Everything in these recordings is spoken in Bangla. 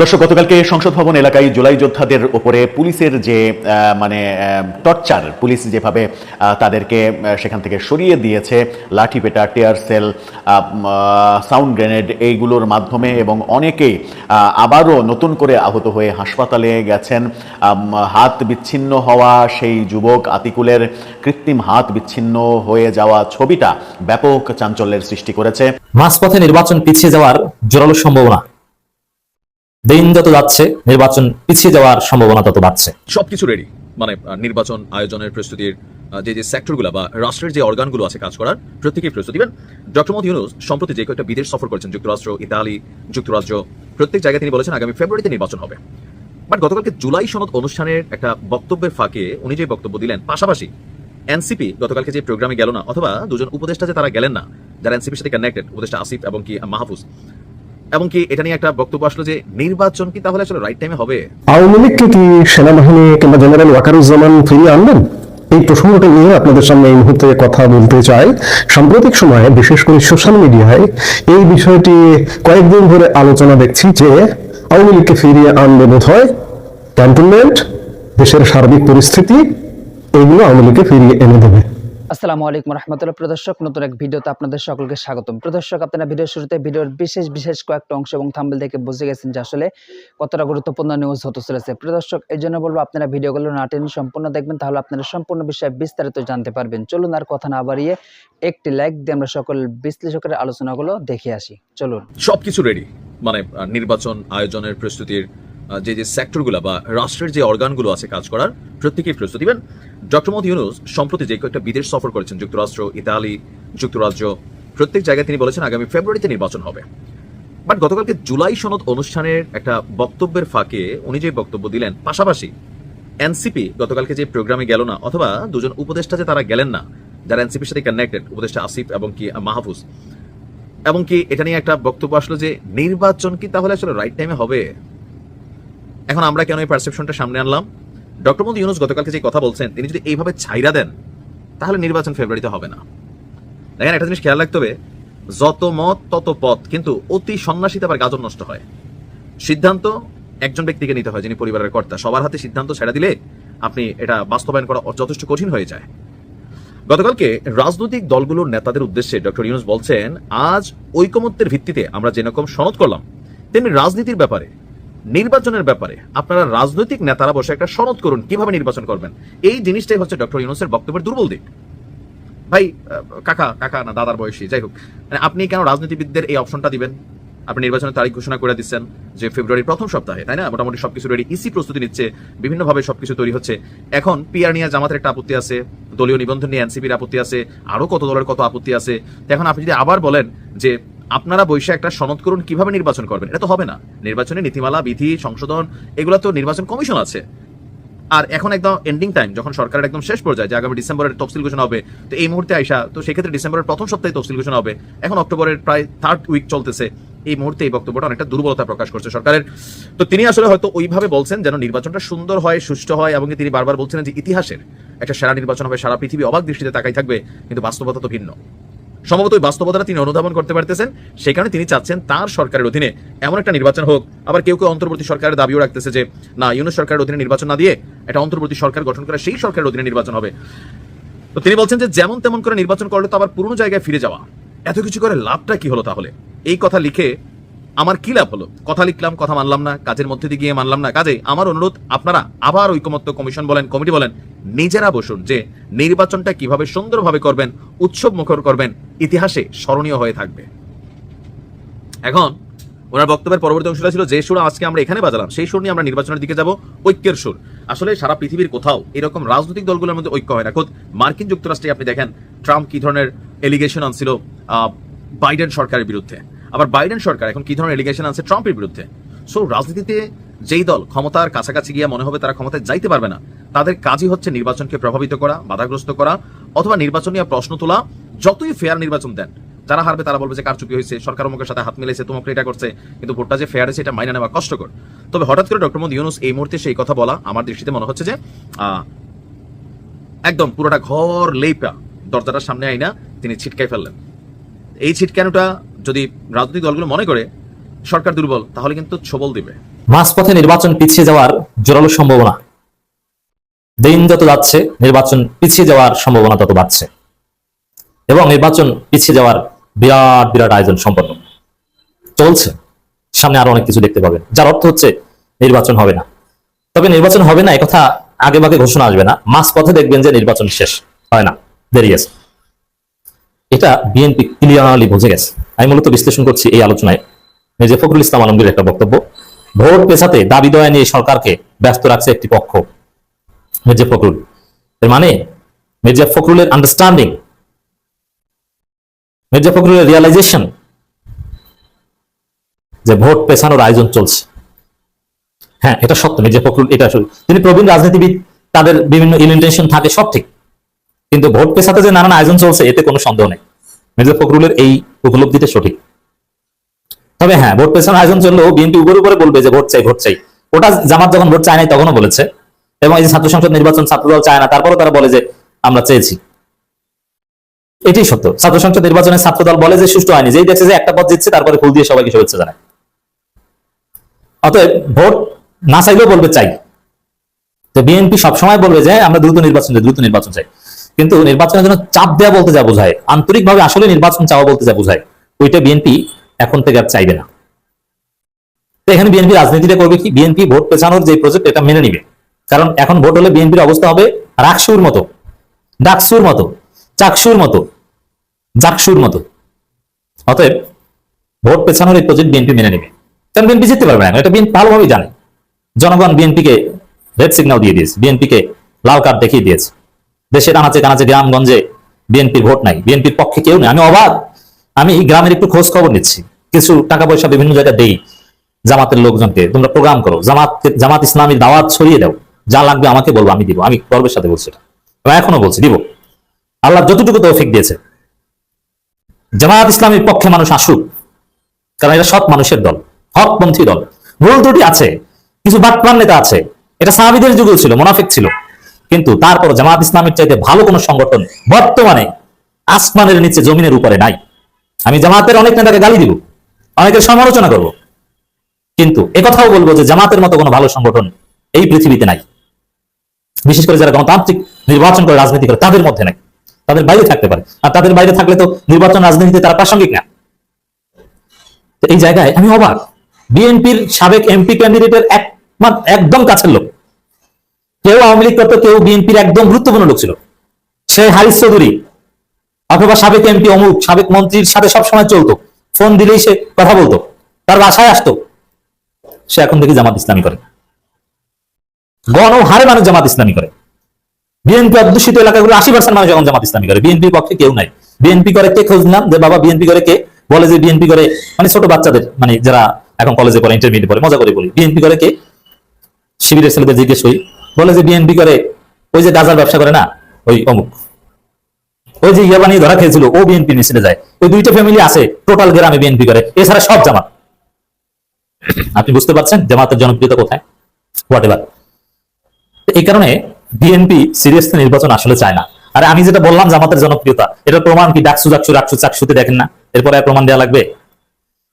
দর্শক, গতকালকে সংসদ ভবন এলাকায় জুলাই যোদ্ধাদের উপরে পুলিশের যে মানে টর্চার, পুলিশ যেভাবে তাদেরকে সেখান থেকে সরিয়ে দিয়েছে, লাঠি পেটা, টিয়ার সেল সাউন্ড গ্রেনেড এইগুলোর মাধ্যমে এবং অনেকেই আবারও নতুন করে আহত হয়ে হাসপাতালে গেছেন। হাত বিচ্ছিন্ন হওয়া সেই যুবক আতিকুলের কৃত্রিম হাত বিচ্ছিন্ন হয়ে যাওয়া ছবিটা ব্যাপক চাঞ্চল্যের সৃষ্টি করেছে। মাঝপথে নির্বাচন পিছিয়ে যাওয়ার জোরালো সম্ভাবনা। দিন যত যাচ্ছে, নির্বাচন পিছিয়ে যাওয়ার সম্ভাবনা তত বাড়ছে। সবকিছু রেডি মানে নির্বাচন আয়োজনের প্রস্তুতির যে যে সেক্টরগুলো বা রাষ্ট্রের যে অর্গানগুলো আছে কাজ করার প্রত্যেকেই প্রস্তুতি। ইভেন ডক্টর মোহাম্মদ ইউনুস, সম্প্রতি যে কয়েকটা বিদেশ সফর করেছেন, যুক্তরাষ্ট্র, ইতালি, যুক্তরাজ্য, প্রত্যেক জায়গায় তিনি বলেছেন আগামী ফেব্রুয়ারিতে নির্বাচন হবে। বাট গতকালকে জুলাই সনদ অনুষ্ঠানের একটা বক্তব্যের ফাঁকে উনি যে বক্তব্য দিলেন, পাশাপাশি এনসিপি গতকালকে যে প্রোগ্রামে গেল না, অথবা দুজন উপদেষ্টা যে তারা গেলেন না, যারা এনসিপির সাথে কানেক্টেড উপদেষ্টা আসিফ এবং কি মাহফুজ এবং এটা নিয়ে একটা বক্তব্য আসলো যে নির্বাচন কি তাহলে আসলে রাইট টাইমে হবে? আওয়ামী লীগকে কি সেনাবাহিনী কিংবা জেনারেল ওয়াকারুজ্জামান ফিরিয়ে আনবেন? এই প্রসঙ্গটা নিয়ে আপনাদের সামনে এই মুহূর্তে কথা বলতে চাই। সাম্প্রতিক সময়ে, বিশেষ করে সোশ্যাল মিডিয়ায় এই বিষয়টি কয়েকদিন ধরে আলোচনা দেখছি যে আওয়ামী লীগকে ফিরিয়ে আনবে বোধ হয় ক্যান্টনমেন্ট দেশের সার্বিক পরিস্থিতি এইগুলো আওয়ামী লীগকে ফিরিয়ে এনে দেবে। আসসালামু আলাইকুম রহমতুল্লাহ। প্রদর্শক নতুন এক ভিডিওতে আপনাদের সকলকে স্বাগতম। প্রদর্শক আপনারা ভিডিওর শুরুতে ভিডিওর বিশেষ বিশেষ কয়েকটা অংশ এবং থাম্বেল থেকে বুঝে গেছেন যে আসলে কতটা গুরুত্বপূর্ণ নিউজ হতে চলেছে। প্রদর্শক এই জন্য বলব আপনারা ভিডিওগুলো না টেনে সম্পূর্ণ দেখবেন, তাহলে আপনারা সম্পূর্ণ বিষয়ে বিস্তারিত জানতে পারবেন। চলুন আর কথা না বাড়িয়ে একটি লাইক দিয়ে আমরা সকল বিশ্লেষকের আলোচনাগুলো দেখে আসি। চলুন। সবকিছু রেডি মানে নির্বাচন, আয়োজনের প্রস্তুতির যে যে সেক্টরগুলো বা রাষ্ট্রের যে অর্গানগুলো আছে কাজ করার, প্রত্যেকেই প্রস্তুতি। ইভেন ডক্টর মোহাম্মদ ইউনুস সম্প্রতি যে কয়েকটা বিদেশ সফর করেছেন, যুক্তরাষ্ট্র, ইতালি, যুক্তরাজ্য, প্রত্যেক জায়গায় তিনি বলেছেন আগামী ফেব্রুয়ারিতে নির্বাচন হবে। বাট গতকালকে জুলাই সনদ অনুষ্ঠানের একটা বক্তব্যের ফাঁকে উনি যে বক্তব্য দিলেন, পাশাপাশি এনসিপি গতকালকে যে প্রোগ্রামে গেল না, অথবা দুজন উপদেষ্টা যে তারা গেলেন না, যারা এনসিপির সাথে কানেক্টেড উপদেষ্টা আসিফ এবং কি মাহফুজ, এবং কি এটা নিয়ে একটা বক্তব্য আসলো যে নির্বাচন কি তাহলে আসলে রাইট টাইমে হবে? এখন আমরা কেন এই পারসেপশনটা সামনে আনলাম? ডক্টর মোদী ইউনুস গতকালকে যে কথা বলছেন, তিনি যদি এইভাবে ছাইরা দেন, তাহলে নির্বাচন ফেব্রুয়ারিতে হবে না। দেখেন, একটা জিনিস খেয়াল রাখতে হবে, যত মত, তত পথ কিন্তু অতি সন্ন্যাসীতে আবার গাজন নষ্ট হয়। সিদ্ধান্ত একজন ব্যক্তিকে নিতে হয়, যিনি পরিবারের কর্তা। সবার হাতে সিদ্ধান্ত ছেড়ে দিলে আপনি এটা বাস্তবায়ন করা যথেষ্ট কঠিন হয়ে যায়। গতকালকে রাজনৈতিক দলগুলোর নেতাদের উদ্দেশ্যে ডক্টর ইউনুস বলছেন, আজ ঐকমত্যের ভিত্তিতে আমরা যেরকম সনদ করলাম, তেমনি রাজনীতির ব্যাপারে নির্বাচনের ব্যাপারে আপনারা রাজনৈতিক নেতারা বসে একটা সনদ করুন, কীভাবে নির্বাচন করবেন। এই জিনিসটাই হচ্ছে ডক্টর ইউনুসের বক্তব্যের দুর্বল দিক। ভাই কাকা কাকা না, দাদার বয়সী, যাই হোক। মানে আপনি কেন রাজনীতিবিদদের এই অপশনটা দিবেন? আপনি নির্বাচনের তারিখ ঘোষণা করে দিচ্ছেন যে ফেব্রুয়ারির প্রথম সপ্তাহে, তাই না? মোটামুটি সবকিছু রেডি ইসি প্রস্তুতি নিচ্ছে, বিভিন্নভাবে সবকিছু তৈরি হচ্ছে। এখন পিআর নিয়ে জামাতের একটা আপত্তি আছে, দলীয় নিবন্ধন নিয়ে এনসিপির আপত্তি আছে, আরও কত দলের কত আপত্তি আছে। এখন আপনি যদি আবার বলেন যে আপনারা বৈশে একটা সনদ করুন, কীভাবে নির্বাচন করবেন? এটা তো হবে না। নির্বাচনে নীতিমালা, বিধি, সংশোধন, এগুলো তো নির্বাচন কমিশন আছে। আর এখন একদম এন্ডিং টাইম যখন সরকারের একদম শেষ পর্যায়ে, যে আগামী ডিসেম্বরের তফসিল ঘোষণা হবে, তো এই মুহূর্তে আইসা, তো সেক্ষেত্রে ডিসেম্বরের প্রথম সপ্তাহে তফসিল ঘোষণা হবে। এখন অক্টোবরের প্রায় থার্ড উইক চলতেছে। এই মুহূর্তে এই বক্তব্যটা অনেকটা দুর্বলতা প্রকাশ করছে সরকারের। তো তিনি আসলে হয়তো ওইভাবে বলছেন যেন নির্বাচনটা সুন্দর হয়, সুষ্ঠু হয়, এবং তিনি বারবার বলছিলেন যে ইতিহাসের একটা সেরা নির্বাচন হবে, সারা পৃথিবী অবাক দৃষ্টিতে তাকাই থাকবে, কিন্তু বাস্তবতা তো ভিন্ন। সম্ভবত ওই বাস্তবতাটা তিনি অনুধাবন করতে পারতেছেন। সেই কারণে তিনি চাচ্ছেন তার সরকারের অধীনে এমন একটা নির্বাচন হোক। আবার কেউ কেউ অন্তর্বর্তী সরকারের দাবিও রাখতেছে যে, না, ইউনুস সরকারের অধীনে নির্বাচন না দিয়ে একটা অন্তর্বর্তী সরকার গঠন করা সেই সরকারের অধীনে নির্বাচন হবে। তো তিনি বলছেন যে, যেমন তেমন করে নির্বাচন করলে তো আবার পুরনো জায়গায় ফিরে যাওয়া। এত কিছু করে লাভটা কি হলো তাহলে? এই কথা লিখে আমার কি লাভ হলো? কথা লিখলাম, কথা মানলাম না, কাজের মধ্যে দিয়ে গিয়ে মানলাম না। কাজে আমার অনুরোধ, আপনারা আবার ঐকমত্য কমিশন বলেন, কমিটি বলেন, নিজেরা বসুন যে নির্বাচনটা কীভাবে সুন্দরভাবে করবেন, উৎসব মুখর করবেন, ইতিহাসে স্মরণীয় হয়ে থাকবে। এখন, ওনার বক্তব্যের পরবর্তী অংশটা ছিল, যে সুর আজকে আমরা এখানে বাজালাম, সেই সুর নিয়ে আমরা নির্বাচনের দিকে যাব, ঐক্যের সুর। আসলে সারা পৃথিবীর কোথাও এরকম রাজনৈতিক দলগুলোর মধ্যে ঐক্য হয় না। খোদ মার্কিন যুক্তরাষ্ট্রে আপনি দেখেন, ট্রাম্প কি ধরনের এলিগেশন আনছিল বাইডেন সরকারের বিরুদ্ধে। আবার বাইডেন সরকার এখন কি ধরনের এলিগেশন আছে ট্রাম্পের বিরুদ্ধে? সো রাজনীতিতে যেই দল ক্ষমতার কাছাকাছি গিয়ে মনে হবে তারা ক্ষমতায় যাইতে পারবে না, তাদের কাজই হচ্ছে নির্বাচনকে প্রভাবিত করা, বাধাগ্রস্ত করা অথবা নির্বাচন নিয়ে প্রশ্ন তোলা, যতই ফেয়ার নির্বাচন দেন, যারা হারবে তারা বলবে যে কারচুপি হয়েছে, সরকার অমুকের সাথে হাত মিলেছে তোমাকে এটা করছে, কিন্তু ভোটটা যে ফেয়ার আছে, এটা মাইনে নেওয়া কষ্টকর। তবে হঠাৎ করে ডক্টর মোদী ইউনুস এই মুহূর্তে সেই কথা বলা আমার দৃষ্টিতে মনে হচ্ছে যে একদম পুরোটা ঘর লেপা দরজাটার সামনে আইনা তিনি ছিটকাই ফেললেন। এই ছিটকানোটা যদি রাজনৈতিক দলগুলো মনে করে সরকার দুর্বল, তাহলে কিন্তু ছবল দিবে। মাঝপথে নির্বাচন পিছিয়ে যাওয়ার জোরালো সম্ভাবনা। দিন যত যাচ্ছে, নির্বাচন পিছিয়ে যাওয়ার সম্ভাবনা তত বাড়ছে। এবং নির্বাচন পিছিয়ে যাওয়ার বিরাট বিরাট আয়োজন সম্পন্ন। চলছে। সামনে আরও অনেক কিছু দেখতে পাবেন। যার অর্থ হচ্ছে নির্বাচন হবে না। তবে নির্বাচন হবে না একথা আগে ভাগে ঘোষণা আসবে না। মাস পথে দেখবেন যে নির্বাচন শেষ হয় না। দেরি আছে। এটা বিএনপি ক্লিয়ারলি বুঝে গেছে। আমি মূলত বিশ্লেষণ করছি এই আলোচনায়। মির্জা ফখরুল ইসলাম আলমগীর একটা বক্তব্য, ভোট পেছাতে দাবি দয়া নিয়ে সরকারকে ব্যস্ত রাখছে একটি পক্ষ, মির্জা ফখরুল। এর মানে মির্জা ফখরুলের আন্ডারস্ট্যান্ডিং মির্জা ফখরুলের রিয়ালাইজেশন যে ভোট পেছানোর আয়োজন চলছে। হ্যাঁ এটা সত্য, মির্জা ফখরুল, এটা আসলে তিনি প্রবীণ রাজনীতিবিদ, তাদের বিভিন্ন ইনটেনশন থাকে, সব ঠিক। কিন্তু ভোট পেশাতে যে নানান আয়োজন চলছে, এতে কোনো সন্দেহ নেই। মির্জা ফখরুলের এই উপলব্ধিতে সঠিক। তবে হ্যাঁ ভোট পেছানোর আয়োজন চললেও বিএনপি উপরে উপরে বলবে যে ভোট চাই ভোট চাই। ওটা জামাত যখন ভোট চায় নাই, তখনও বলেছে। এবং এই যে ছাত্র সংসদ নির্বাচন, ছাত্রদল চায় না, তারপরেও তারা বলে যে আমরা চেয়েছি। এটাই সত্য। ছাত্র সংসদ নির্বাচনে ছাত্রদল বলে যে সুষ্ঠু হয়নি, যেই দেখছে যে একটা পদ জিতছে, তারপরে ফুল দিয়ে সবাইকে শুভেচ্ছা জানায়। অতএব ভোট না চাইলেও বলবে চাই। তো বিএনপি সবসময় বলবে যে আমরা দ্রুত নির্বাচন চাই, দ্রুত নির্বাচন চাই। কিন্তু নির্বাচনের জন্য চাপ দেওয়া বলতে যা বোঝায়, আন্তরিকভাবে আসলে নির্বাচন চাওয়া বলতে যা বোঝায়, ওইটা বিএনপি এখন থেকে আর চাইবে না। তো এখানে বিএনপি রাজনীতিটা করবে কি? বিএনপি ভোট পেছানোর যে প্রজেক্ট এটা মেনে নিবে। কারণ এখন ভোট হলে বিএনপির অবস্থা হবে রাকসুর মতো, ডাকসুর মতো, চাকসুর মতো, জাকসুর মতো। অতএব ভোট পেছানোর এই প্রজেক্ট বিএনপি মেনে নেবে। কারণ বিএনপি জিততে পারবে না এটা বিএনপি ভালোভাবেই জানে। জনগণ বিএনপিকে রেড সিগন্যাল দিয়ে দিয়েছে, বিএনপিকে লাল কার্ড দেখিয়ে দিয়েছে। দেশের আনাচে কানাচে গ্রামগঞ্জে বিএনপির ভোট নাই, বিএনপির পক্ষে কেউ নেই। আমি অবাক। আমি গ্রামের একটু খোঁজ খবর নিচ্ছি। কিছু টাকা পয়সা বিভিন্ন জায়গায় দেই জামাতের লোকজনকে। তোমরা প্রোগ্রাম করো। জামাত জামাত ইসলামীর দাওয়াত ছড়িয়ে দাও। যা লাগবে আমাকে বলব, আমি দিব। আমি গর্বের সাথে বলছি এটা। এখনও বলছি, দিব। আল্লাহ যতটুকু তৌফিক দিয়েছে। জামাত ইসলামীর পক্ষে মানুষ আসুক। কারণ এটা সৎ মানুষের দল, হকপন্থী দল। ভুল ত্রুটি আছে। কিছু বাটপান নেতা আছে। এটা সাহাবিদের যুগেও ছিল, মোনাফিক ছিল। কিন্তু তারপর জামাত ইসলামের চাইতে ভালো কোনো সংগঠন বর্তমানে আসমানের নিচে জমিনের উপরে নাই। আমি জামাতের অনেক নেতাকে গালি দিব, অনেকের সমালোচনা করব। কিন্তু একথাও বলব যে জামাতের মতো কোনো ভালো সংগঠন এই পৃথিবীতে নাই। বিশেষ করে যারা গণতান্ত্রিক নির্বাচন করে রাজনীতি করে, তাদের মধ্যে নাই। তাদের বাইরে থাকতে পারে। আর তাদের বাইরে থাকলে তো নির্বাচন রাজনীতিতে তারা প্রাসঙ্গিক না। তো এই জায়গায় আমি অবাক। বিএনপির সাবেক এমপি ক্যান্ডিডেটের একদম কাছের লোক। কেউ আওয়ামী লীগ করতো, কেউ বিএনপির একদম গুরুত্বপূর্ণ লোক ছিল। সে হারিস চৌধুরী অথবা সাবেক এমপি অমুক, সাবেক মন্ত্রীর সাথে সবসময় চলতো। ফোন দিলেই সে কথা বলতো। তার বাসায় আসতো। সে এখন দেখি জামাত ইসলামী করে। গণ হারে মানুষ জামাত ইসলামী করে। বিএনপি অধ্যুষিত এলাকাগুলো আশি পার্সেন্ট মানুষ এখন জামাত ইসলামী করে। বিএনপির পক্ষে কেউ নাই। বিএনপি করে কে খোঁজ নিলাম? যে বাবা বিএনপি করে কে? বলে যে বিএনপি করে মানে ছোট বাচ্চাদের মানে যারা এখন কলেজে পড়ে ইন্টারমিডিয়েট পড়ে, মজা করে বলি। বিএনপি করে কে? শিবিরের ছেলেদের জিজ্ঞেস করি। বলে যে বিএনপি করে, ওই যে গাজার ব্যবসা করে না, ওই অমুক। ওই যে ইয়া বানিয়ে ধরা খেয়েছিল, ও বিএনপি মিছিলে যায়। ওই দুইটা ফ্যামিলি আছে টোটাল গ্রামে বিএনপি করে, এছাড়া সব জামাত। আপনি বুঝতে পারছেন, জামাতের জনপ্রিয়তা কোথায়? হোয়াট এভার এই কারণে বিএনপি সিরিয়াসলি নির্বাচন আসলে চায় না। আর আমি যেটা বললাম, জামাতের জনপ্রিয়তা এটা প্রমাণ কি ডাকসু ডাকসু রাকসু চাকসুতে দেখেন না? এরপরে প্রমাণ দেওয়া লাগবে?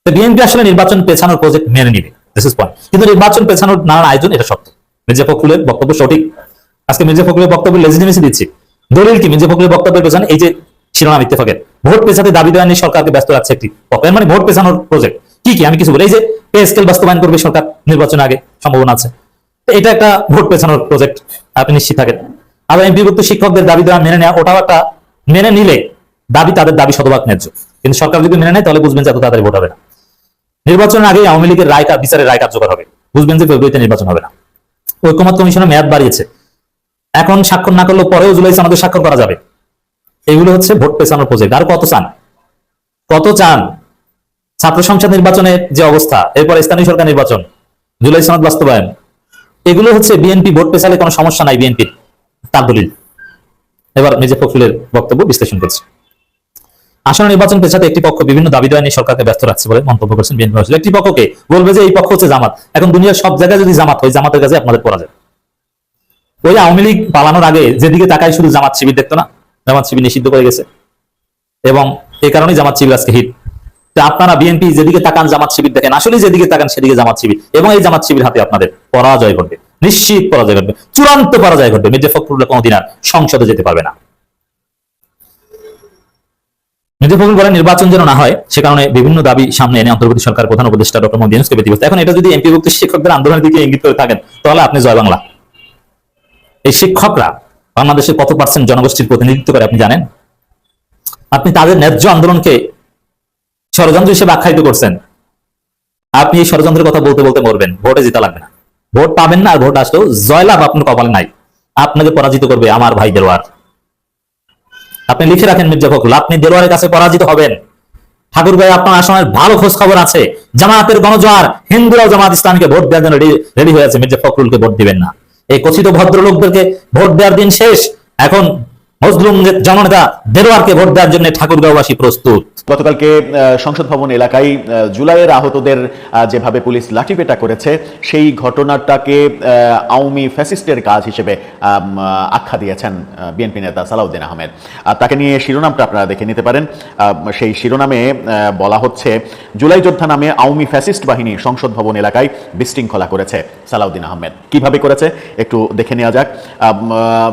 তো বিএনপি আসলে নির্বাচন পেছানোর প্রজেক্ট মেনে নিবে। দিস ইজ পয়েন্ট কিন্তু নির্বাচন পেছানোর নানান আয়োজন, এটা সত্য। মির্জা ফখরুলের বক্তব্য সঠিক? আজকে মির্জা ফখরুলের বক্তব্য লেজিটিমেসি দিচ্ছি। দলিল কি? মির্জা ফখরুলের বক্তব্যের পেছনে এই যে শিরোনাম ইত্তেফাকের। ভোট পেছাতে দাবি দেওয়া নিয়ে সরকারকে ব্যস্ত রাখছে একটি মানে ভোট পেছানোর প্রজেক্ট কি কি? আমি কিছু বলি। এই যে পে স্কেল বাস্তবায়ন করবে সরকার নির্বাচন আগে, সম্ভাবনা আছে। এটা একটা ভোট পেছানোর প্রজেক্ট আপনি নিশ্চিত থাকেন। আবার এমপিভুক্ত শিক্ষকদের দাবি দেওয়া মেনে নেওয়া, ওটাও একটা মেনে নিলে দাবি তাদের দাবি শতভাগ ন্যায্য। কিন্তু সরকার যদি মেনে নেয়, তাহলে বুঝবেন যে এত তাড়াতাড়ি ভোট হবে না। নির্বাচনের আগে আওয়ামী লীগের রায় বিচারের রায় কার্যকর হবে। বুঝবেন যে ফেব্রুয়ারিতে নির্বাচন হবে না। ঐক্যমত কমিশনের মেয়াদ বাড়িয়েছে। এখন স্বাক্ষর না করলেও পরেও জুলাই আমাদের স্বাক্ষর করা যাবে। এগুলো হচ্ছে ভোট পেছানোর প্রজেক্ট আর কত চান? কত চান? ছাত্র সংসদ নির্বাচনের যে অবস্থা, এরপর স্থানীয় সরকার নির্বাচন, জুলাই সনদ বাস্তবায়ন, এগুলো হচ্ছে বিএনপি ভোট পেছালে কোনো সমস্যা নাই বিএনপির, তার দলিল। এবার মির্জা ফখরুলের বক্তব্য বিশ্লেষণ করছে। আসন্ন নির্বাচন পেছাতে একটি পক্ষ বিভিন্ন দাবি দেওয়া নিয়ে সরকারকে ব্যস্ত রাখছে বলে মন্তব্য করেছেন বিএনপি। একটি পক্ষকে বলবে যে এই পক্ষ হচ্ছে জামাত। এখন দুনিয়ার সব জায়গায় যদি জামাত হয়, জামাতের কাছে আপনাদের পড়া যায়। ওই আওয়ামী লীগ পালানোর আগে যেদিকে তাকাই শুধু জামাত শিবির দেখতো না, জামাত শিবির নিষিদ্ধ করে গেছে। এবং এই কারণেই জামাত শিবির আজকে হিট। আপনারা বিএনপি যেদিকে তাকান, জামাত শিবির দেখেন। আসলে যেদিকে তাকান, সেদিকে জামাত শিবির। এবং এই জামাত শিবির হাতে আপনাদের পরাজয় ঘটবে। নিশ্চিত পরাজয় ঘটবে। চূড়ান্ত পরাজয় ঘটবে। মির্জা ফখরুল্লাহ কোনোদিন আর সংসদে যেতে পারবে না। মির্জা ফখরুল বলেন নির্বাচন যেন না হয়, সে কারণে বিভিন্ন দাবি সামনে এনে অন্তর্বর্তী সরকার প্রধান উপদেষ্টা ডক্টর মোহাম্মদ ইউনূসকে ব্যতিব্যস্ত এখন এটা যদি এমপি ভুক্ত শিক্ষকদের আন্দোলনের দিকে ইঙ্গিত করে থাকেন, তাহলে আপনি জয় বাংলা এই শিক্ষকরা বাংলাদেশের কত পার্সেন্ট জনগোষ্ঠীর প্রতিনিধিত্ব করে আপনি জানেন? আপনি তাদের ন্যায্য আন্দোলনকে ষড়যন্ত্র হিসেবে আখ্যায়িত করছেন। আপনি এই ষড়যন্ত্রের কথা বলতে বলতে মরবেন, ভোটে জিতা লাগবে না। ভোট পাবেন না আর ভোট আসলেও জয়লাভ আপনার কপালে নাই। আপনাকে পরাজিত করবে আমার ভাইদের দেলোয়ার আপনি লিখে রাখেন মির্জা ফখরুল, আপনি দেলোয়ারের কাছে পরাজিত হবেন। ঠাকুর ভাই, আপনার আসনের ভালো খোঁজ খবর আছে। জামাতের গণজোয়ার হিন্দুরাও জামাত ইসলামীকে ভোট দেওয়ার জন্য রেডি হয়ে আছে, মির্জা ফখরুলকে ভোট দিবেন না। এই কথিত ভদ্রলোকদেরকে ভোট দেওয়ার দিন শেষ। এখন আখ্যা দিয়েছেন বিএনপি নেতা সালাউদ্দিন আহমেদ। তাকে নিয়ে শিরোনামটা আপনারা দেখে নিতে পারেন। সেই শিরোনামে বলা হচ্ছে, জুলাই যোদ্ধা নামে আওয়ামী ফ্যাসিস্ট বাহিনী সংসদ ভবন এলাকায় বিশৃঙ্খলা করেছে সালাউদ্দিন আহমেদ। কীভাবে করেছে? একটু দেখে নেওয়া যাক।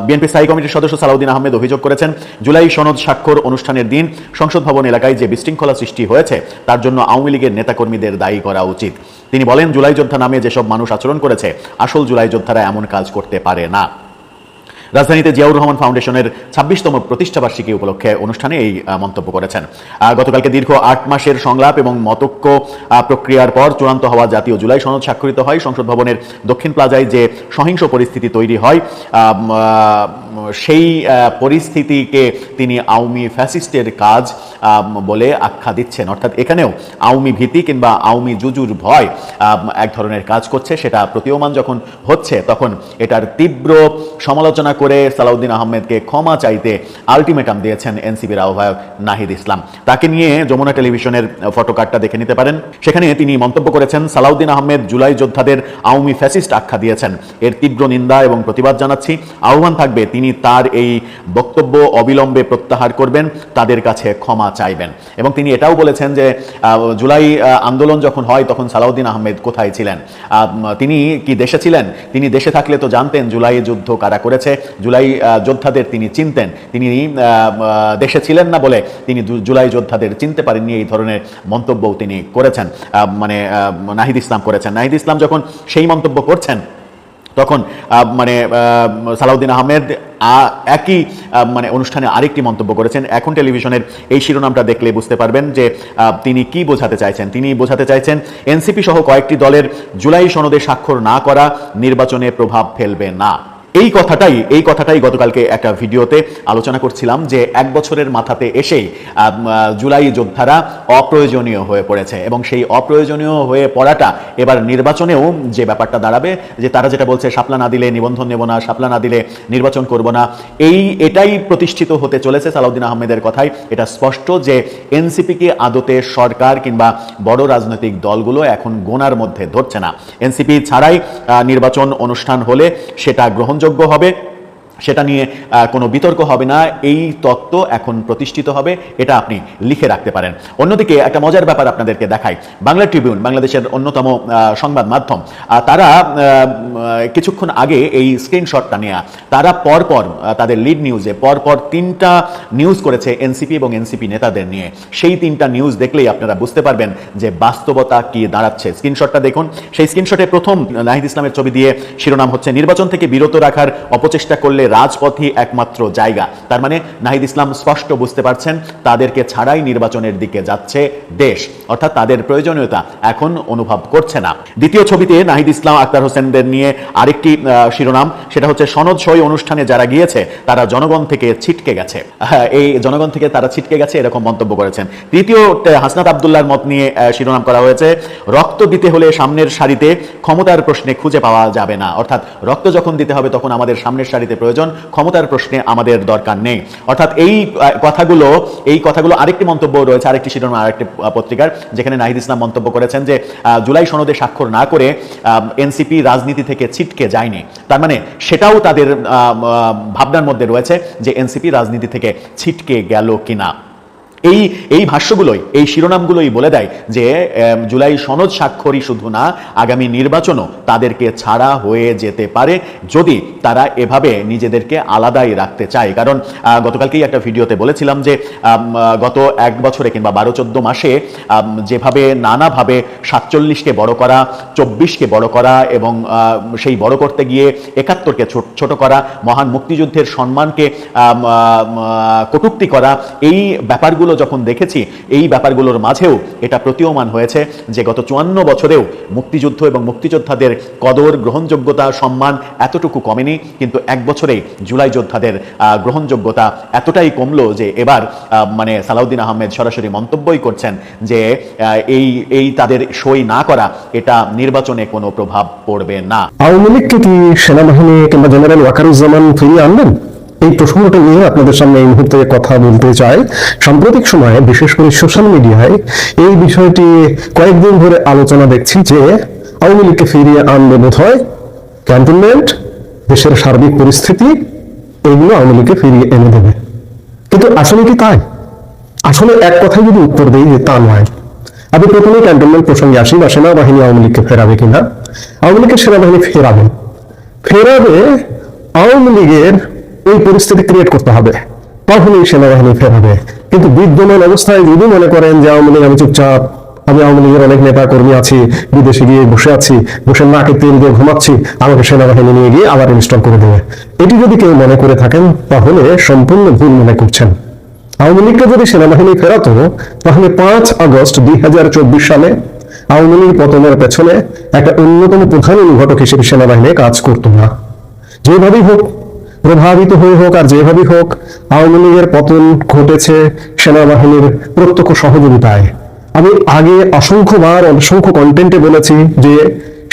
বিএনপি স্থায়ী কমিটির সদস্য সালাউদ্দিন আহমেদ অভিযোগ করেছেন, জুলাই সনদ স্বাক্ষর অনুষ্ঠানের দিন সংসদ ভবন এলাকায় যে বিশৃঙ্খলা সৃষ্টি হয়েছে, তার জন্য আওয়ামী লীগের নেতাকর্মীদের দায়ী করা উচিত। তিনি বলেন, জুলাই যোদ্ধা নামে যেসব মানুষ আচরণ করেছে, আসল জুলাই যোদ্ধারা এমন কাজ করতে পারে না। রাজধানীতে জিয়াউর রহমান ফাউন্ডেশনের ছাব্বিশতম প্রতিষ্ঠাবার্ষিকী উপলক্ষে অনুষ্ঠানে এই মন্তব্য করেছেন। গতকালকে দীর্ঘ আট মাসের সংলাপ এবং মতক্য প্রক্রিয়ার পর চূড়ান্ত হওয়া জাতীয় জুলাই সনদ স্বাক্ষরিত হয়। সংসদ ভবনের দক্ষিণ প্লাজায় যে সহিংস পরিস্থিতি তৈরি হয় সেই পরিস্থিতিকে তিনি আওয়ামী ফ্যাসিস্টের কাজ বলে আখ্যা দিচ্ছেন। অর্থাৎ এখানেও আওয়ামী ভীতি কিংবা আওয়ামী জুজুর ভয় এক ধরনের কাজ করছে, সেটা প্রতীয়মান যখন হচ্ছে, তখন এটার তীব্র সমালোচনা করে সালাউদ্দিন আহমেদকে ক্ষমা চাইতে আলটিমেটাম দিয়েছেন এনসিপির আহ্বায়ক নাহিদ ইসলাম। তাকে নিয়ে যমুনা টেলিভিশনের ফটোকার্ডটা দেখে নিতে পারেন। সেখানে তিনি মন্তব্য করেছেন, সালাউদ্দিন আহমেদ জুলাই যোদ্ধাদের আওয়ামী ফ্যাসিস্ট আখ্যা দিয়েছেন। এর তীব্র নিন্দা এবং প্রতিবাদ জানাচ্ছি। আহ্বান থাকবে তিনি তার এই বক্তব্য অবিলম্বে প্রত্যাহার করবেন, তাদের কাছে ক্ষমা চাইবেন। এবং তিনি এটাও বলেছেন যে জুলাই আন্দোলন যখন হয়, তখন সালাউদ্দিন আহমেদ কোথায় ছিলেন? তিনি কি দেশে ছিলেন? তিনি দেশে থাকলে তো জানতেন জুলাই যুদ্ধ কারা করেছে। জুলাই যোদ্ধাদের তিনি চিনতেন। তিনি দেশে ছিলেন না বলে তিনি জুলাই যোদ্ধাদের চিনতে পারেননি। এই ধরনের মন্তব্যও তিনি করেছেন। মানে নাহিদ ইসলাম করেছেন। নাহিদ ইসলাম যখন সেই মন্তব্য করছেন তখন মানে সালাউদ্দিন আহমেদ একই মানে অনুষ্ঠানে আরেকটি মন্তব্য করেছেন। এখন টেলিভিশনের এই শিরোনামটা দেখলে বুঝতে পারবেন যে তিনি কি বোঝাতে চাইছেন। তিনি বোঝাতে চাইছেন, এনসিপি সহ কয়েকটি দলের জুলাই সনদে স্বাক্ষর না করা নির্বাচনে প্রভাব ফেলবে না। এই কথাটাই এই কথাটাই গতকালকে একটা ভিডিওতে আলোচনা করছিলাম যে এক বছরের মাথাতে এসেই জুলাই যোদ্ধারা অপ্রয়োজনীয় হয়ে পড়েছে এবং সেই অপ্রয়োজনীয় হয়ে পড়াটা এবার নির্বাচনেও যে ব্যাপারটা দাঁড়াবে, যে তারা যেটা বলছে শাপলা না দিলে নিবন্ধন নেব না শাপলা না দিলে নির্বাচন করব না, এই এটাই প্রতিষ্ঠিত হতে চলেছে সালাউদ্দিন আহমেদের কথাই এটা স্পষ্ট যে এনসিপিকে আদতে সরকার কিংবা বড় রাজনৈতিক দলগুলো এখন গোনার মধ্যে ধরছে না। এনসিপি ছাড়াই নির্বাচন অনুষ্ঠান হলে সেটা গ্রহণযোগ্য হবে। সেটা নিয়ে কোনো বিতর্ক হবে না। এই তত্ত্ব এখন প্রতিষ্ঠিত হবে, এটা আপনি লিখে রাখতে পারেন। অন্যদিকে একটা মজার ব্যাপার আপনাদেরকে দেখাই। বাংলা ট্রিবিউন, বাংলাদেশের অন্যতম সংবাদ মাধ্যম তারা কিছুক্ষণ আগে এই স্ক্রিনশটটা নেওয়া তারা পরপর তাদের লিড নিউজে পরপর তিনটা নিউজ করেছে এনসিপি এবং এনসিপি নেতাদের নিয়ে। সেই তিনটা নিউজ দেখলেই আপনারা বুঝতে পারবেন যে বাস্তবতা কি দাঁড়াচ্ছে। স্ক্রিনশটটা দেখুন। সেই স্ক্রিনশটে প্রথম নাহিদ ইসলামের ছবি দিয়ে শিরোনাম হচ্ছে, নির্বাচন থেকে বিরত রাখার অপচেষ্টা করলে রাজপথই একমাত্র জায়গা। তার মানে নাহিদ ইসলাম স্পষ্ট বুঝতে পারছেন, তাদেরকে ছাড়াই নির্বাচনের দিকে যাচ্ছে দেশ। অর্থাৎ তাদের প্রয়োজনীয়তা এখন অনুভব করছে না। দ্বিতীয় ছবিতে নাহিদ ইসলাম আক্তার হোসেনদের নিয়ে আরেকটি শিরোনাম, সেটা হচ্ছে সনদ সই অনুষ্ঠানে যারা গিয়েছে, তারা জনগণ থেকে ছিটকে গেছে। এই জনগণ থেকে তারা ছিটকে গেছে এরকম মন্তব্য করেছেন। তৃতীয় হাসনাত আবদুল্লাহর মত নিয়ে শিরোনাম করা হয়েছে, রক্ত দিতে হলে সামনের সারিতে ক্ষমতার প্রশ্নে খুঁজে পাওয়া যাবে না। অর্থাৎ রক্ত যখন দিতে হবে, তখন আমাদের সামনের সারিতে প্রয়োজন ক্ষমতার প্রশ্নে আমাদের দরকার নেই। অর্থাৎ এই কথাগুলো এই কথাগুলো আরেকটি মন্তব্য রয়েছে, আরেকটি শিরোনাম, আরেকটি পত্রিকার, যেখানে নাহিদ ইসলাম মন্তব্য করেছেন যে জুলাই সনদে স্বাক্ষর না করে এনসিপি রাজনীতি থেকে ছিটকে যায়নি। তার মানে সেটাও তাদের ভাবনার মধ্যে রয়েছে যে এনসিপি রাজনীতি থেকে ছিটকে গেল কিনা। এই এই ভাষ্যগুলোই, এই শিরোনামগুলোই বলে দেয় যে জুলাই সনদ স্বাক্ষরই শুধু না, আগামী নির্বাচনও তাদেরকে ছাড়া হয়ে যেতে পারে যদি তারা এভাবে নিজেদেরকে আলাদাই রাখতে চায়। কারণ গতকালকেই একটা ভিডিওতে বলেছিলাম যে গত এক বছরে কিংবা বারো চোদ্দ মাসে যেভাবে নানাভাবে সাতচল্লিশকে বড় করা, চব্বিশকে বড় করা এবং সেই বড় করতে গিয়ে একাত্তরকে ছোট- ছোট করা, মহান মুক্তিযুদ্ধের সম্মানকে কটূক্তি করা, এই ব্যাপারগুলো যখন দেখেছি, এই ব্যাপারগুলোর মাঝেও এটা প্রতীয়মান হয়েছে যে গত চুয়ান্ন বছরেও মুক্তিযুদ্ধ এবং মুক্তিযোদ্ধাদের কদর, গ্রহণযোগ্যতা, সম্মান এতটুকু কমেনি। কিন্তু এক বছরেই জুলাই যোদ্ধাদের গ্রহণযোগ্যতা এতটাই কমলো যে এবার মানে সালাউদ্দিন আহমেদ সরাসরি মন্তব্যই করছেন যে এই এই তাদের সই না করা, এটা নির্বাচনে কোনো প্রভাব পড়বে না। আওয়ামী লীগকে কি সেনাবাহিনী কিংবা জেনারেল ওয়াকারুজ্জামান ফিরিয়ে আনবেন? এই প্রসঙ্গটা নিয়ে আপনাদের সামনে এই মুহূর্তে কথা বলতে চাই। সাম্প্রতিক সময়ে, বিশেষ করে সোশ্যাল মিডিয়ায় এই বিষয়টি কয়েকদিন ধরে আলোচনা দেখছি যে আওয়ামী লীগকে ফিরিয়ে আনবে বোধ হয় ক্যান্টনমেন্ট দেশের সার্বিক পরিস্থিতি, এগুলো আওয়ামী লীগকে ফিরিয়ে এনে দেবে। কিন্তু আসলে কি তাই? আসলে এক কথায় যদি উত্তর দেই যে তা নয়। আমি প্রথমে ক্যান্টনমেন্ট প্রসঙ্গে আসি, বা সেনাবাহিনী আওয়ামী লীগকে ফেরাবে কিনা? আওয়ামী লীগের সেনাবাহিনী ফেরাবে। ফেরাবে আওয়ামী লীগের ওই পরিস্থিতি ক্রিয়েট করতে হবে। তখনই সেনাবাহিনী ফেরাবে কিন্তু বিদ্যমান অবস্থায় যদি মনে করেন যে আওয়ামী লীগ, আমি চুপচাপ, আমি আওয়ামী লীগের অনেক নেতা কর্মী আছি, বিদেশে গিয়ে বসে আছি, বসে নাকে তেল দিয়ে ঘুমাচ্ছি, আমাকে সেনাবাহিনী নিয়ে গিয়ে আবার ইনস্টল করে দেবে। এটি যদি কেউ মনে করে থাকেন, তাহলে সম্পূর্ণ ভুল মনে করছেন। আওয়ামী লীগকে যদি সেনাবাহিনী ফেরাতো তাহলে পাঁচ আগস্ট দুই হাজার চব্বিশ সালে আওয়ামী লীগ পতনের পেছনে একটা অন্যতম প্রধান অনুঘটক হিসেবে সেনাবাহিনী কাজ করতো না। যেভাবেই হোক প্রভাবিত হয়ে হোক আর যেভাবেই হোক, আওয়ামী লীগের পতন ঘটেছে সেনাবাহিনীর প্রত্যক্ষ সহযোগিতায়। আমি আগে অসংখ্যবার অসংখ্য কন্টেন্টে বলেছি যে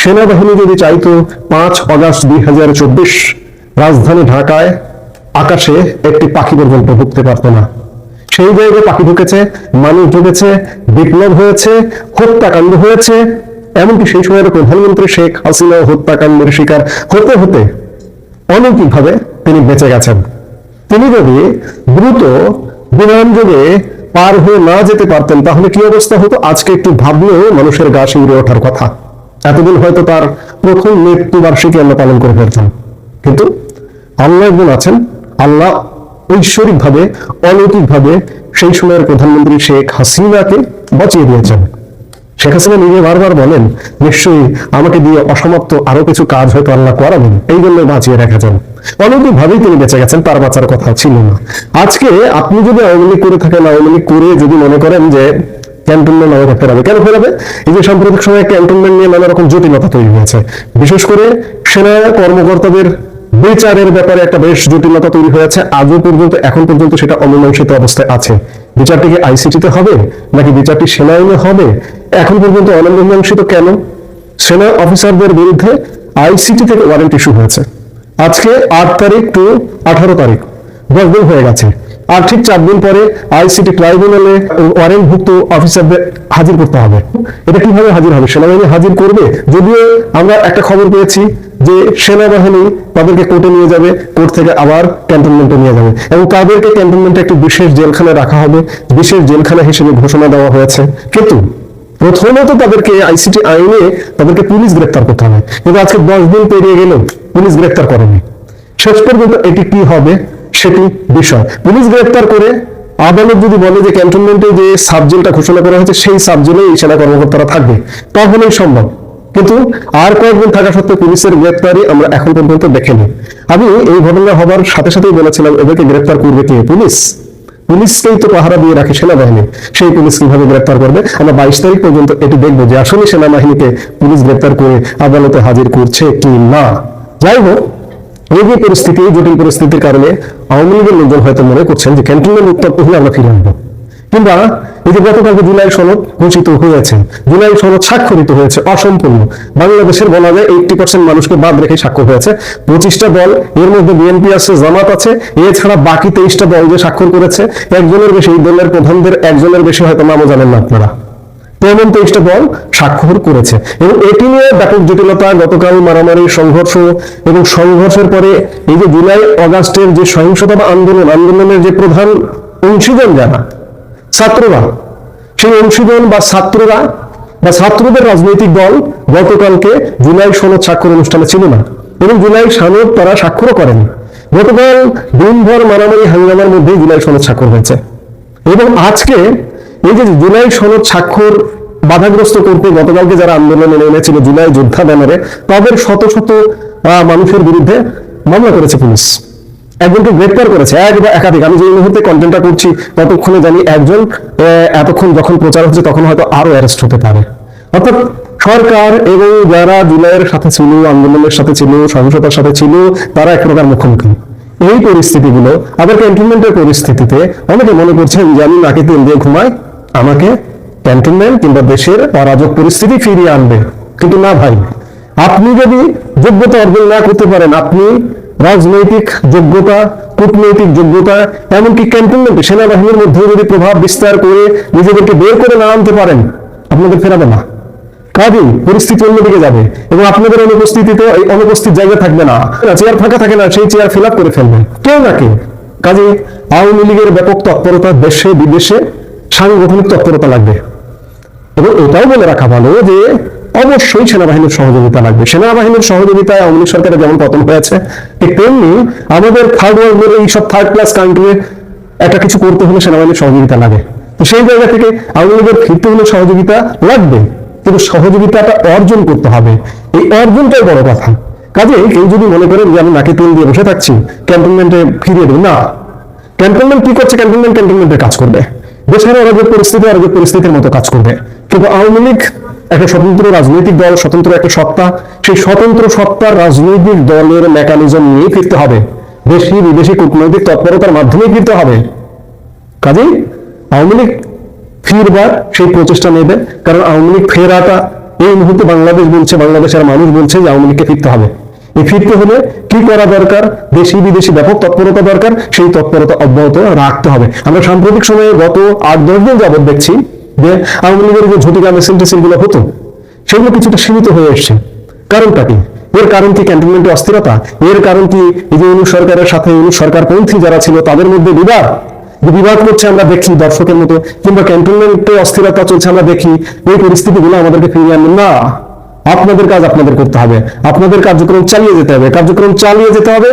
সেনাবাহিনী যদি চাইতো পাঁচ আগস্ট দুই হাজার চব্বিশ রাজধানী ঢাকায় আকাশে একটি পাখি পর্যন্ত ঢুকতে পারতো না। সেই জায়গায় পাখি ঢুকেছে, মানুষ ঢুকেছে, বিপ্লব হয়েছে, হত্যাকাণ্ড হয়েছে। এমনকি সেই সময়ের প্রধানমন্ত্রী শেখ হাসিনা হত্যাকাণ্ডের শিকার হতে হতে অলৌকিকভাবে তিনি বেঁচে গেছেন। তিনি যদি দ্রুত বিমান যোগে পার হয়ে না যেতে পারতেন, তাহলে কি অবস্থা হতো? আজকে একটু ভাবলেও মানুষের গা শিউরে ওঠার কথা। এতদিন হয়তো তার প্রথম মৃত্যু বার্ষিকী আমরা পালন করে ফেলতাম। কিন্তু আল্লাহ একজন আছেন। আল্লাহ ঐশ্বরিকভাবে, অলৌকিকভাবে সেই সময়ের প্রধানমন্ত্রী শেখ হাসিনাকে বাঁচিয়ে দিয়েছেন। শেখ হাসিনা নিজে বারবার বলেন, নিশ্চয়ই আমাকে দিয়ে অসমাপ্ত আরও কিছু কাজ হয়তো আল্লাহ করাবেন। এই জন্য বাঁচিয়ে রেখেছেন। অলৌকিক ভাবেই তিনি বেঁচে গেছেন, তার বাঁচার কথা ছিল না। আজকে আপনি যদি আওয়ামী লীগ করে থাকেন, আওয়ামী লীগ করে যদি মনে করেন যে ক্যান্টনমেন্ট কেন ফেরাবে এই যে সাম্প্রতিক ক্যান্টনমেন্ট নিয়ে নানা রকম জটিলতা তৈরি হয়েছে। বিশেষ করে সেনা কর্মকর্তাদের বিচারের ব্যাপারে একটা বেশ জটিলতা তৈরি হয়েছে। আজও পর্যন্ত, এখন পর্যন্ত সেটা অমীমাংসিত অবস্থায় আছে। বিচারটি কি আইসিটিতে হবে, নাকি বিচারটি সেনা আইনে হবে? এখন পর্যন্ত অনমীমাংসিত কেন? সেনা অফিসারদের বিরুদ্ধে আইসিটি থেকে ওয়ারেন্ট ইস্যু হয়েছে। আজকে আট তারিখ টু আঠারো তারিখ। দশ দিন হয়ে গেছে। আর ঠিক চার দিন পরে আইসিটি ট্রাইব্যুনালে ওয়ারেন্টভুক্ত অফিসারদের হাজির করতে হবে। এটা কীভাবে হাজির হবে? সেনাবাহিনী হাজির করবে? যদিও আমরা একটা খবর পেয়েছি যে সেনাবাহিনী তাদেরকে কোর্টে নিয়ে যাবে, কোর্ট থেকে আবার ক্যান্টনমেন্টে নিয়ে যাবে। এবং তাদেরকে ক্যান্টনমেন্টে একটি বিশেষ জেলখানায় রাখা হবে। বিশেষ জেলখানা হিসেবে ঘোষণা দেওয়া হয়েছে। কিন্তু প্রথমত তাদেরকে আইসিটি আইনে তাদেরকে পুলিশ গ্রেপ্তার করতে হবে। কিন্তু আজকে দশ দিন পেরিয়ে গেল, পুলিশ গ্রেপ্তার করেনি। শেষ পর্যন্ত এটি কি হবে, সেটি বিষয়। পুলিশ গ্রেপ্তার করে আদালত যদি বলে যে ক্যান্টনমেন্টে যে সাবজেলটা ঘোষণা করা হয়েছে, সেই সাবজেলে এই সেনা কর্মকর্তারা থাকবে। তাহলেই সম্ভব। কিন্তু আর কয়েকদিন থাকা সত্ত্বেও পুলিশের গ্রেপ্তারি আমরা এখন পর্যন্ত দেখিনি। আমি এই ঘটনা হবার সাথে সাথেই বলেছিলাম, এদেরকে গ্রেপ্তার করবে কে? পুলিশ। পুলিশকেই তো পাহারা দিয়ে রাখে সেনাবাহিনী। সেই পুলিশ কীভাবে গ্রেপ্তার করবে? আমরা বাইশ তারিখ পর্যন্ত এটি দেখব যে আসলে সেনাবাহিনীকে পুলিশ গ্রেপ্তার করে আদালতে হাজির করছে কি না। যাই হোক, এই যে পরিস্থিতি, জটিল পরিস্থিতির কারণে আওয়ামী লীগের লোকজন হয়তো মনে করছেন যে ক্যান্টনমেন্ট উত্তপ্ত হলে আমরা ফিরে আসব। কিংবা এই যে গতকালকে জুলাই সনদ ঘোষিত হয়েছে, জুলাই সনদ স্বাক্ষরিত হয়েছে অসম্পূর্ণ। বাংলাদেশের বলা যায় এইটটি পার্সেন্ট মানুষকে বাদ রেখে স্বাক্ষর হয়েছে। পঁচিশটা দল, এর মধ্যে বিএনপি আছে, জামাত আছে, এছাড়া বাকি তেইশটা দল যে স্বাক্ষর করেছে, একজনের বেশি, এই দলের প্রধানদের একজনের বেশি হয়তো নামও জানেন না আপনারা। তেমন তেইশটা দল স্বাক্ষর করেছে। এবং এটি নিয়ে ব্যাপক জটিলতা, গতকাল মারামারি, সংঘর্ষ এবং সংঘর্ষের পরে এই যে জুলাই, অগাস্টের যে সহিংসতা বা আন্দোলন, আন্দোলনের যে প্রধান অংশীদার যারা ছাত্ররা, সেই অংশীদার বা ছাত্ররা বা ছাত্রদের রাজনৈতিক দল গতকালকে জুলাই সনদ স্বাক্ষর অনুষ্ঠানে ছিল না এবং জুলাই সনদ তারা স্বাক্ষরও করেন। গতকাল দিনভর মারামারি হাঙ্গামার মধ্যে জুলাই সনদ স্বাক্ষর হয়েছে। এবং আজকে এই যে জুলাই সনদ স্বাক্ষর বাধাগ্রস্ত করতে গতকালকে যারা আন্দোলনে নেমেছিল জুলাই যোদ্ধা ব্যানারে তাদের শত শত মানুষের বিরুদ্ধে মামলা করেছে পুলিশ। একজনকে গ্রেপ্তার করেছে এক বা একাধিক। আমি যে মুহূর্তে কন্টেন্টটা করছি, ততক্ষণে জানি একজন এতক্ষণ যখন প্রচার হচ্ছে, তখন হয়তো আরও অ্যারেস্ট হতে পারে। অর্থাৎ সরকার এবং যারা জুলাইয়ের সাথে ছিল, আন্দোলনের সাথে ছিল, সহিংসতার সাথে ছিল, তারা এক প্রকার মুখোমুখি। এই পরিস্থিতিগুলো আবার ক্যান্টনমেন্টের পরিস্থিতিতে অনেকে মনে করছেন যে আমি নাকে তেল দিয়ে ঘুমাই, আমাকে ক্যান্টনমেন্ট কিংবা দেশের অরাজক পরিস্থিতি ফিরিয়ে আনবে। কিন্তু না ভাই, আপনি যদি যোগ্যতা অর্জন না করতে পারেন, আপনি রাজনৈতিক যোগ্যতা, কূটনৈতিক যোগ্যতা, এমনকি ক্যান্টনমেন্টে, সেনাবাহিনীর মধ্যে যদি প্রভাব বিস্তার করে নিজেদেরকে বের করে না আনতে পারেন, আপনাদের ফেরাবে না। কাজেই পরিস্থিতি অন্যদিকে যাবে এবং আপনাদের অনুপস্থিতিতে, এই অনুপস্থিত জায়গা থাকবে না। চেয়ার ফাঁকা থাকে না, সেই চেয়ার ফিল করে ফেলবেন। কেউ না কেউ। কাজে আওয়ামী লীগের ব্যাপক তৎপরতা, দেশে, বিদেশে সাংগঠনিক তৎপরতা লাগবে। এবং এটাও বলে রাখা ভালো যে অবশ্যই সেনাবাহিনীর সহযোগিতা লাগবে। সেনাবাহিনীর সহযোগিতায় আওয়ামী লীগ সরকারের যেমন পতন হয়েছে, ঠিক তেমনি আমাদের থার্ড ওয়ার্ল্ডের এই সব থার্ড ক্লাস কান্ট্রি একটা কিছু করতে হলে সেনাবাহিনীর সহযোগিতা লাগে। তো সেই জায়গা থেকে আওয়ামী লীগের ফিরতে হলে সহযোগিতা লাগবে, কিন্তু সহযোগিতাটা অর্জন করতে হবে। এই অর্জনটাই বড় কথা। কাজে কেউ যদি মনে করেন যে আমি নাকি তেল দিয়ে বসে থাকছি ক্যান্টনমেন্টে ফিরিয়ে দেবো, না। ক্যান্টনমেন্ট কি করছে? ক্যান্টনমেন্ট ক্যান্টনমেন্টের কাজ করবে। দেশের অরাজক পরিস্থিতি অরাজক পরিস্থিতির মতো কাজ করবে। কিন্তু আওয়ামী লীগ একটা স্বতন্ত্র রাজনৈতিক দল, স্বতন্ত্র একটা সত্তা। সেই স্বতন্ত্র সত্তার রাজনৈতিক দলের মেকানিজম নিয়ে ফিরতে হবে। দেশি, বিদেশি কূটনৈতিক তৎপরতার মাধ্যমে ফিরতে হবে। কাজেই আওয়ামী লীগ ফিরবার সেই প্রচেষ্টা নেবে। কারণ আওয়ামী লীগ ফেরাটা এই মুহূর্তে বাংলাদেশ বলছে, বাংলাদেশের মানুষ বলছে যে আওয়ামী লীগকে ফিরতে হবে। এই ফিরতে হলে কি করা দরকার? দেশি, বিদেশি ব্যাপক তৎপরতা দরকার। সেই তৎপরতা অব্যাহত রাখতে হবে। আমরা সাম্প্রতিক সময়ে গত আট, দশ দিন যাবত দেখছি যে আওয়ামী লীগের যে ঝটিকা মিছিল টিছিলগুলো হতো, সেগুলো কিছুটা সীমিত হয়ে এসছে। কারণটা কি? এর কারণ কি ক্যান্টনমেন্টে অস্থিরতা? এর কারণ কি এই যে ইউনিট সরকারের সাথে ইউনিট সরকারপন্থী যারা ছিল, তাদের মধ্যে বিবাদ? যে বিবাদ করছে আমরা দেখি দর্শকের মতো, কিংবা ক্যান্টনমেন্টে অস্থিরতা চলছে আমরা দেখি, এই পরিস্থিতিগুলো আমাদেরকে ফিরিয়ে আনবেন না। আপনাদের কাজ আপনাদের করতে হবে। আপনাদের কার্যক্রম চালিয়ে যেতে হবে। কার্যক্রম চালিয়ে যেতে হবে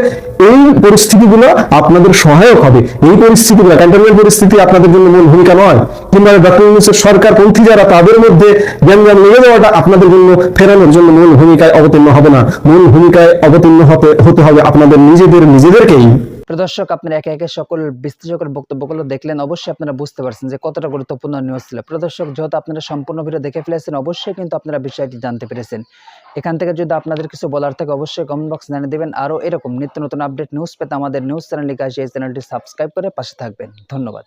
এই পরিস্থিতিগুলো আপনাদের সহায়ক হবে। এই পরিস্থিতিগুলো ক্যান্টনমেন্ট পরিস্থিতি আপনাদের জন্য মূল ভূমিকা নয়। কিংবা ডক্টর ইউনুসের সরকারপন্থী যারা, তাদের মধ্যে জ্ঞান লেগে যাওয়াটা আপনাদের জন্য, ফেরানোর জন্য মূল ভূমিকায় অবতীর্ণ হবে না। মূল ভূমিকায় অবতীর্ণ হতে হতে হবে আপনাদের নিজেদের, নিজেদেরকেই। প্রদর্শক আপনারা একে একে সকল বিশ্লেষকের বক্তব্যগুলো দেখলেন, অবশ্যই আপনারা বুঝতে পারছেন যে কতটা গুরুত্বপূর্ণ নিউজ ছিল। প্রদর্শক যেহেতু আপনারা সম্পূর্ণ ভিডিও দেখে ফেলেছেন, অবশ্যই কিন্তু আপনারা বিষয়টি জানতে পেরেছেন। এখান থেকে যদি আপনাদের কিছু বলার থাকে, অবশ্যই কমেন্ট বক্স জানিয়ে দেবেন। আরও এরকম নিত্য নতুন আপডেট নিউজ পেতে আমাদের নিউজ চ্যানেল লিখে আসে এই চ্যানেলটি সাবস্ক্রাইব করে পাশে থাকবেন। ধন্যবাদ।